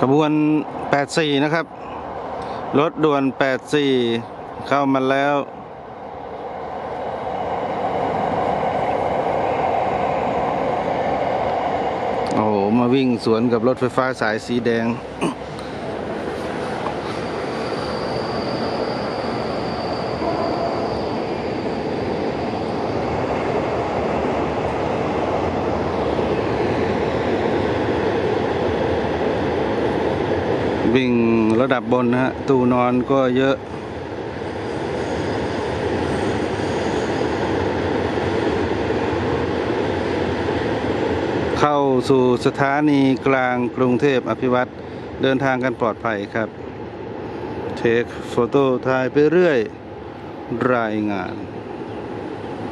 ขบวน 84 นะครับ รถด่วน 84 เข้ามาแล้ว โอ้โหมาวิ่งสวนกับรถไฟฟ้าสายสีแดง วิ่งระดับบนนะฮะ ตู้นอนก็เยอะ เข้าสู่สถานีกลางกรุงเทพอภิวัตรเดินทางกันปลอดภัยครับ เทคโฟโต้ถ่ายไปเรื่อย รายงาน